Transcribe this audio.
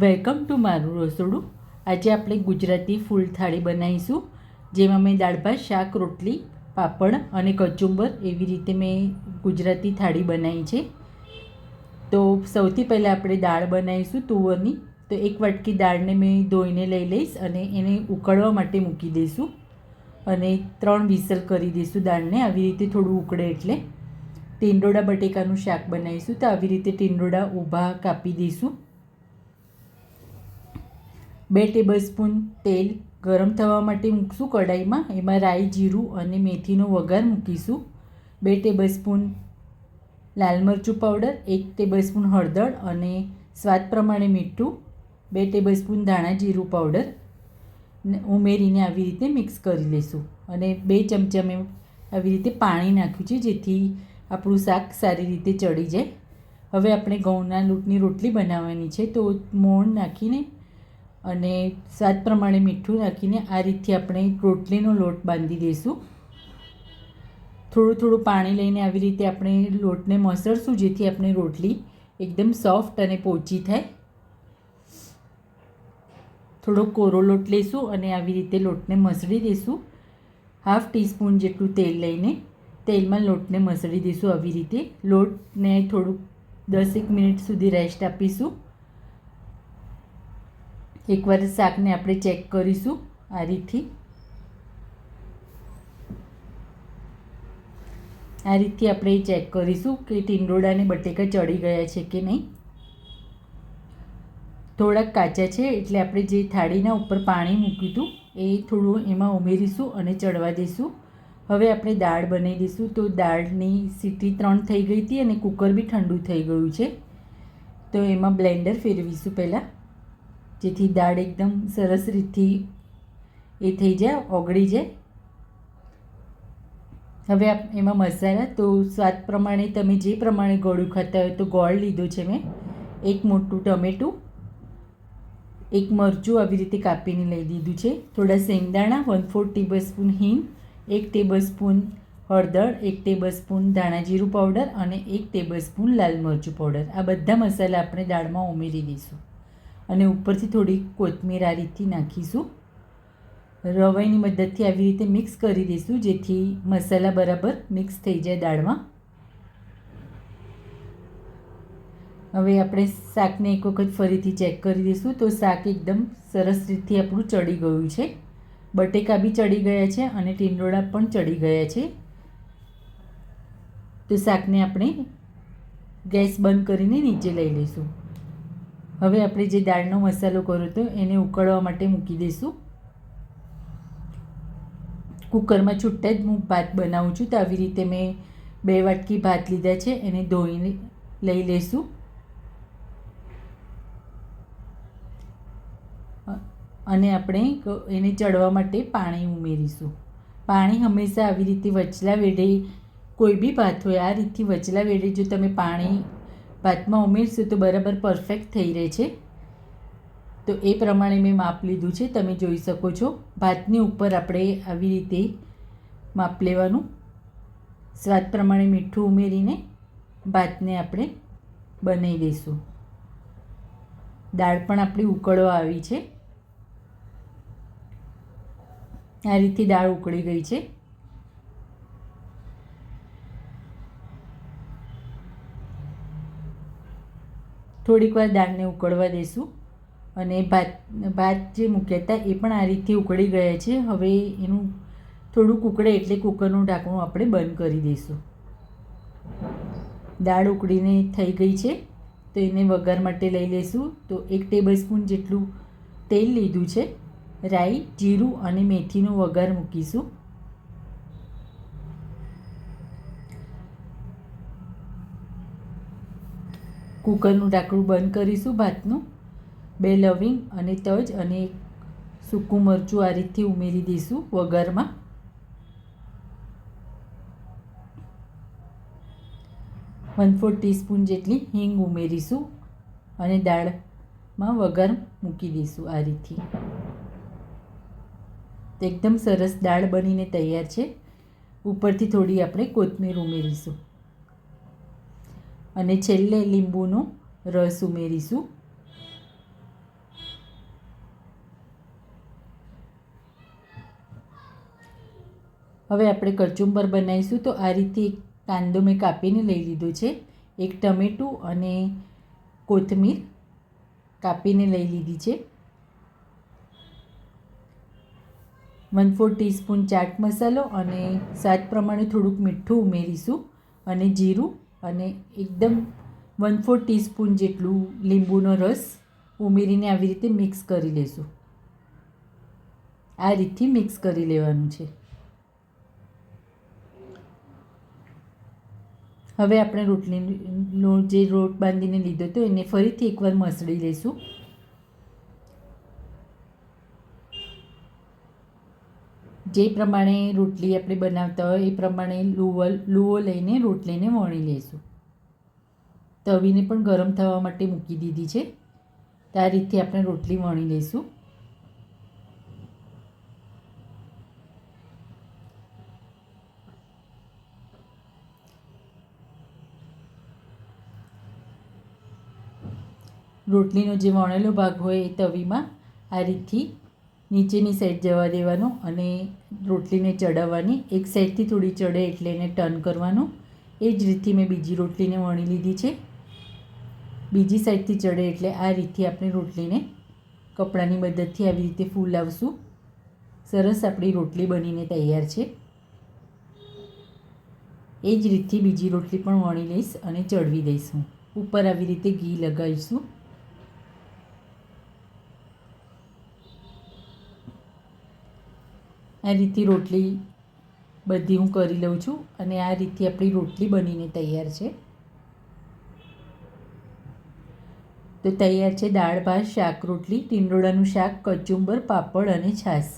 Welcome to મારું રસોડું. આજે આપણે ગુજરાતી ફૂલ થાળી બનાવીશું, જેમાં મેં દાળ ભાત, શાક, રોટલી, પાપડ અને કચુંબર એવી રીતે મેં ગુજરાતી થાળી બનાવી છે. તો સૌથી પહેલાં આપણે દાળ બનાવીશું તુવરની. તો એક વાટકી દાળને મેં ધોઈને લઈ લઈશ અને એને ઉકળવા માટે મૂકી દઈશું. અને ત્રણ વિસલ કરી દઈશું દાળને. આવી રીતે થોડું ઉકળે એટલે. ટીંડોળા બટેકાનું શાક બનાવીશું તો આવી રીતે ટીંડોળા ઊભા કાપી દઈશું. બે ટેબલસ્પૂન તેલ ગરમ થવા માટે મૂકશું કઢાઈમાં. એમાં રાઈ, જીરું અને મેથીનો વઘાર મૂકીશું. બે ટેબલસ્પૂન લાલ મરચું પાવડર એક ટેબલસ્પૂન હળદર અને સ્વાદ પ્રમાણે મીઠું, બે ટેબલસ્પૂન ધાણા જીરું પાવડર ઉમેરીને આવી રીતે મિક્સ કરી લઈશું અને બે ચમચા મેં આવી રીતે પાણી નાખ્યું છે જેથી આપણું શાક સારી રીતે ચડી જાય. હવે આપણે ઘઉંના લોટની રોટલી બનાવવાની છે તો મોણ નાખીને અને સ્વાદ પ્રમાણે મીઠું નાખીને આ રીતથી આપણે રોટલીનો લોટ બાંધી દઈશું. થોડું થોડું પાણી લઈને આવી રીતે આપણે લોટને મસળશું, જેથી આપણે રોટલી એકદમ સોફ્ટ અને પોચી થાય. થોડો કોરો લોટ લઈશું અને આવી રીતે લોટને મસળી દઈશું. હાફ ટીસ્પૂન જેટલું તેલ લઈને તેલમાં લોટને મસળી દઈશું. આવી રીતે લોટને થોડુંક દસેક મિનિટ સુધી રેસ્ટ આપીશું. એકવાર શાકને આપણે ચેક કરીશું આ રીતથી આ રીતથી આપણે ચેક કરીશું કે ટીંડોળાને બટેકા ચડી ગયા છે કે નહીં. થોડાક કાચા છે એટલે આપણે જે થાળીના ઉપર પાણી મૂક્યું હતું એ થોડું એમાં ઉમેરીશું અને ચડવા દઈશું. હવે આપણે દાળ બનાવી દઈશું. તો દાળની સીટી ત્રણ થઈ ગઈ હતી અને કુકર બી ઠંડુ થઈ ગયું છે. તો એમાં બ્લેન્ડર ફેરવીશું પહેલાં. જેથી દાળ એકદમ સરસ રીતથી એ થઈ જાય, ઓગળી જાય. હવે એમાં મસાલા, તો સ્વાદ પ્રમાણે તમે જે પ્રમાણે ગોળું ખાતા હોય તો ગોળ લીધો છે મેં. એક મોટું ટમેટું, એક મરચું આવી રીતે કાપીને લઈ લીધું છે. થોડા શેંગદાણા વન ફોર ટેબલ સ્પૂન હિંગ, એક ટેબલ સ્પૂન હળદર, એક ટેબલ સ્પૂન ધાણા જીરું પાવડર અને એક ટેબલ સ્પૂન લાલ મરચું પાવડર આ બધા મસાલા આપણે દાળમાં ઉમેરી દઈશું. અને ઉપરથી થોડી કોથમીર આ રીતથી નાખીશું. રવાઈની મદદથી આવી રીતે મિક્સ કરી દઈશું, જેથી મસાલા બરાબર મિક્સ થઈ જાય દાળમાં. હવે આપણે શાકને એક વખત ફરીથી ચેક કરી દઈશું, તો શાક એકદમ સરસ રીતથી આપણું ચડી ગયું છે. બટેકા બી ચડી ગયા છે અને ટીંડોળા પણ ચડી ગયા છે. તો શાકને આપણે ગેસ બંધ કરીને નીચે લઈ લઈશું. હવે આપણે જે દાળનો મસાલો કર્યો હતો, એને ઉકળવા માટે મૂકી દઈશું. કુકરમાં છૂટા જ હું ભાત બનાવું છું, તો આવી રીતે મેં બે વાટકી ભાત લીધા છે, એને ધોઈને લઈ લઈશું. અને આપણે એને ચડવા માટે પાણી ઉમેરીશું. પાણી હંમેશા આવી રીતે વચલા વેઢે કોઈ બી ભાત હોય, આ રીતથી વચલા વેઢે જો તમે પાણી ભાતમાં ઉમેરશું તો બરાબર પરફેક્ટ થઈ રહે છે. તો એ પ્રમાણે મેં માપ લીધું છે, તમે જોઈ શકો છો. ભાતની ઉપર આપણે આવી રીતે માપ લેવાનું. સ્વાદ પ્રમાણે મીઠું ઉમેરીને ભાતને આપણે બનાવી દઈશું. દાળ પણ આપણી ઉકળવા આવી છે. આ રીતે દાળ ઉકળી ગઈ છે. થોડીક વાર દાળને ઉકળવા દઈશું અને ભાત ભાત જે મૂક્યા હતા એ પણ આ રીતે ઉકળી ગયા છે. હવે એનું થોડુંક ઉકળે એટલે કુકરનું ઢાંકણું આપણે બંધ કરી દઈશું. દાળ ઉકળીને થઈ ગઈ છે, તો એને વઘાર માટે લઈ લઈશું. તો એક ટેબલ સ્પૂન જેટલું તેલ લીધું છે, રાઈ, જીરું અને મેથીનો વઘાર મૂકીશું. કુકરનું ઢાંકણું બંધ કરીશું ભાતનું. બે લવિંગ અને તજ અને સૂકું મરચું આ રીતથી ઉમેરી દઈશું વઘારમાં. વન ફોર ટીસ્પૂન જેટલી હિંગ ઉમેરીશું અને દાળમાં વઘાર મૂકી દઈશું આ રીતથી. એકદમ સરસ દાળ બનીને તૈયાર છે. ઉપરથી થોડી આપણે કોથમીર ઉમેરીશું. અને છેલ્લે લીંબુનો રસ ઉમેરીશું. હવે આપણે કચુંબર બનાવીશું. તો આ રીતે એક કાંદો મેં કાપીને લઈ લીધો છે. એક ટમેટું અને કોથમીર કાપીને લઈ લીધી છે. વન ફોર ટીસ્પૂન ચાટ મસાલો અને સ્વાદ પ્રમાણે થોડુંક મીઠું ઉમેરીશું અને જીરું અને એકદમ વન ફોર ટીસ્પૂન જેટલું લીંબુનો રસ ઉમેરીને આવી રીતે મિક્સ કરી લઈશું આ રીતથી મિક્સ કરી લેવાનું છે. હવે આપણે રોટલીનો જે રોટ બાંધીને લીધો હતો એને ફરીથી એકવાર મસળી લઈશું જે પ્રમાણે રોટલી આપણે બનાવતા હોય, એ પ્રમાણે લુવો લુવો લઈને રોટલીને વણી લઈશું. તવીને પણ ગરમ થવા માટે મૂકી દીધી છે. તો આ રીતે આપણે રોટલી વણી લઈશું. રોટલીનો જે વણેલો ભાગ હોય એ તવીમાં આ રીતથી નીચેની સાઈડ જવા દેવાનું અને રોટલીને ચડાવવાની. એક સાઈડથી થોડી ચડે એટલે એને ટર્ન કરવાનું. એ જ રીતથી મેં બીજી રોટલીને વણી લીધી છે. બીજી સાઈડથી ચડે એટલે આ રીતથી આપણે રોટલીને કપડાની મદદથી આવી રીતે ફૂલાવશું સરસ આપણી રોટલી બનીને તૈયાર છે. એ જ રીતથી બીજી રોટલી પણ વણી લઈશ અને ચડવી દઈશું. ઉપર આવી રીતે ઘી લગાવીશું. આ રીતે રોટલી બધી હું કરી લઉં છું અને આ રીતે આપણી રોટલી બનીને તૈયાર છે. તો તૈયાર છે દાળ, ભાત, શાક, રોટલી, ટીંડોળાનું શાક, કચુંબર, પાપડ અને છાશ.